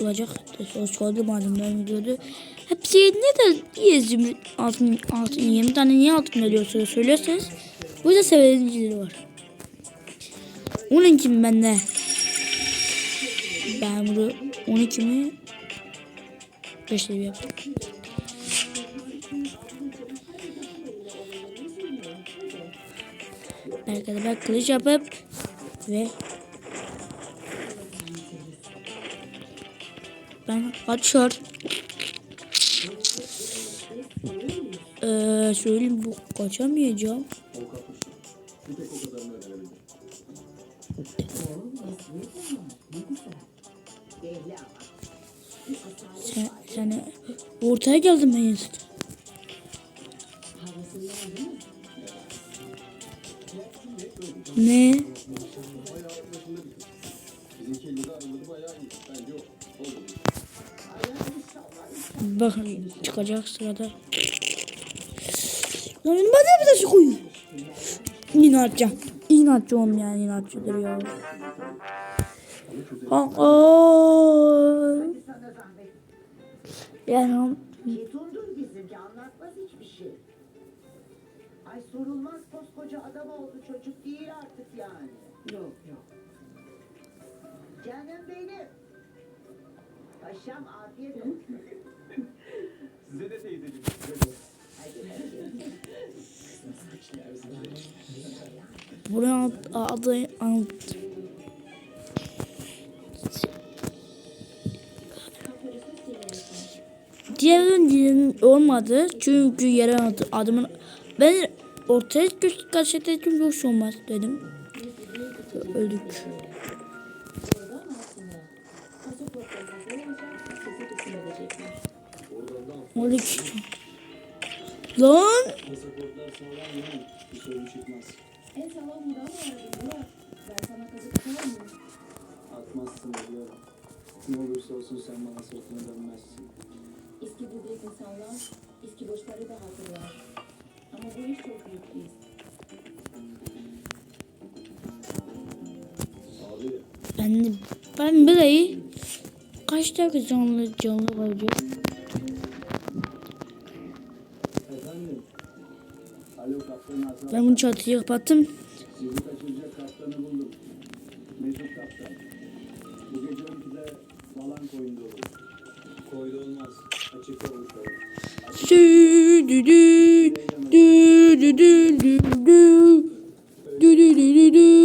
olacak. Sordu malumlar videoda. Hepsi ne de 120 altın, altın 20 tane niye altın veriyorsunuz söylerseniz bu da sevenicileri var. Onun için ben de ben bunu 12 mi 5 seviye yaptım. Ben kılıç yapıp ve ben kaçıyor. Ee, söyleyeyim bu kaçamayacağım. Sen, sen ortaya geldim ben yazık. Ne? Bakın çıkacak sırada. Lan benim bana bir taşı koyuyor. İnatçı. İnatçı oğlum yani inatçıdır ya. Aa. Yani Ketumdur bizimki anlatmaz hiçbir şey. Ay sorulmaz koskoca adam oldu çocuk değil artık yani. Yok yok. Canım benim. Paşam afiyet olsun. Size de teyzeciğim. buraya adı anlat. Diğerinin olmadı çünkü yere adı, adımın ben ortaya göz gazeteciğim yok olmaz dedim. Öldük. 12 Lan. Atmazsın biliyorum. Ne olursa olsun sen bana sırtını dönmezsin. Eski böbrek insanlar eski borçları da hatırlar. Ama bu iş çok büyük bir Ben, ben burayı kaç dakika canlı canlı koyacağım? Ben bunu çatıyı kapattım. Sizi kaçıracak kaptanı buldum. Mesut kaptan. Bu gece 12'de falan koyunda olur. Koyda olmaz. Açık dü dü dü dü dü dü dü. Dü dü dü dü dü. Dü